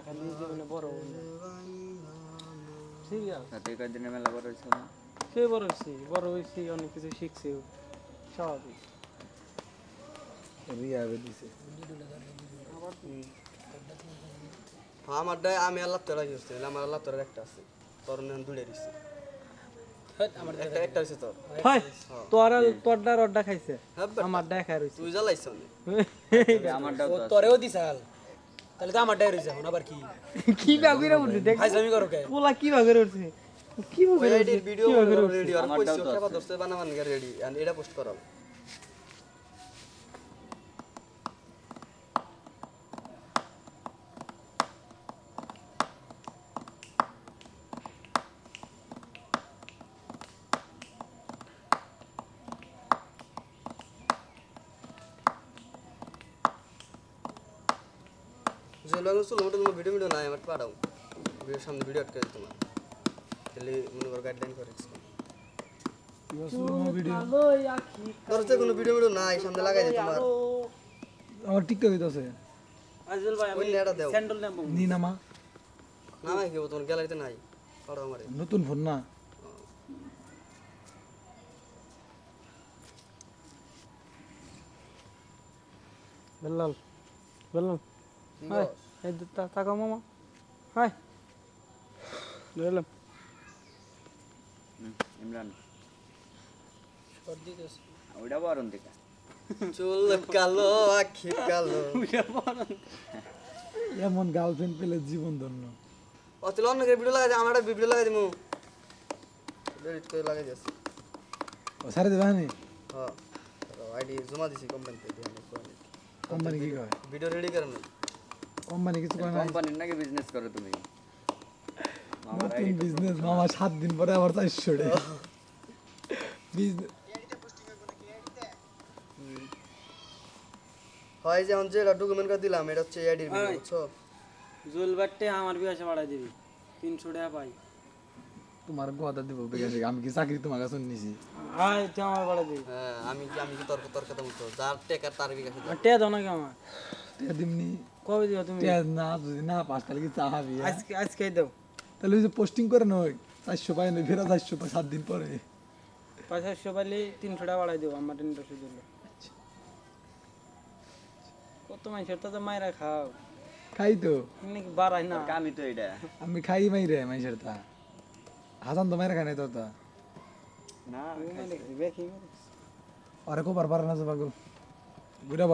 না খালি জীবনে বড় সিরিয়াস তাতে কয়েকদিনে মেলা বড় হয়েছে না সে বড় হয়েছি বড় হয়েছি অনেক কিছু শিখছি। স্বাভাবিক। রিয়া দিছে। আমারটাই আমি আল্লাহ তোরা ইউজ করি আমার আল্লাহ তোরার একটা আছে। তোর নেন দুড়ে দিছে। একটা একটা হইছে তোর। হয় তোর হ্যাঁ আমার তোরেও দিছাল তাহলে তো আমার ডাই যাব আবার কি? কি বাগুরে উঠছে দেখ ফাইজলামি করো কে? পোলা কি বাগুরে উঠছে কি বাগুরে ভিডিও রেডি আর আমারটাও কইছো তো বানাবান রেডি এন্ড এটা পোস্ট করাম। যে চলো মোটা তোমার ভিডিও ভিডিও নাই আমার পাঠাও। ভিডিওর সামনে ভিডিও আটকে তোমার। তাহলে মনে করো গাইডলাইন করে কোনো ভিডিও ভিডিও নাই সামনে লাগাই দিই তোমার। আমার টিকটক আজল ভাই ওই নেটা দাও। স্যান্ডেল নেব। না কেউ তোমার গ্যালারিতে নাই। পাঠাও আমারে। নতুন ফোন না। বেলাল বেলাল হাই এই তাকাও মামা হাই হুম, ইমরান সর্দি ওইটা বরণ চুল কালো আখি কালো এমন গার্লফ্রেন্ড পেলে জীবন ধন্য অতলে অন্য ভিডিও লাগাই আমার একটা ভিডিও লাগাই দিমু এডিট করে লাগাই দিস ও সারে দেবে হানি হ্যাঁ আইডি জমা দিছি কোম্পানিতে কোম্পানি কি কয় ভিডিও রেডি করেন কোম্পানি কিছু কয় না কোম্পানির নাকি বিজনেস করো তুমি? নতুন বিজনেস মামা সাত দিন পরে আবার চারশো রে বিজনেস হয় যে ডকুমেন্ট করে দিলাম এটা হচ্ছে বুঝছ? আমার বিয়াসে বাড়াই দিবি। তিনশো টাকা পাই। তোমার কথা দিব বেকার আমি কি চাকরি তোমার কাছে নিছি? তুই আমার বাড়াই দিবি। হ্যাঁ আমি কি আমি কি তর্ক তর্ক কথা বলতো যার টেকার তার বিকাশে দাও। দাও নাকি আমার? টিয়া দিমনি। কবে দিবা তুমি? টিয়া না যদি না পাস তাহলে কি চাহাবি আজকে আজকে দাও। তাহলে ওই যে পোস্টিং করে নয় চারশো পাই নয় ফেরা চারশো পাই সাত দিন পরে। পাঁচশো পাইলে তিনশো টাকা বাড়াই দেবো আমার ইন্টারেস্ট দিলে কত মানুষের তো মায়েরা খাও। খাই তো। নাকি বাড়াই না। তো এটা আমি খাই মাই রে মাইসের তা। হাসান তো মাইরা খাই নাই তো তা। না ওরে বারবার না ঘুরে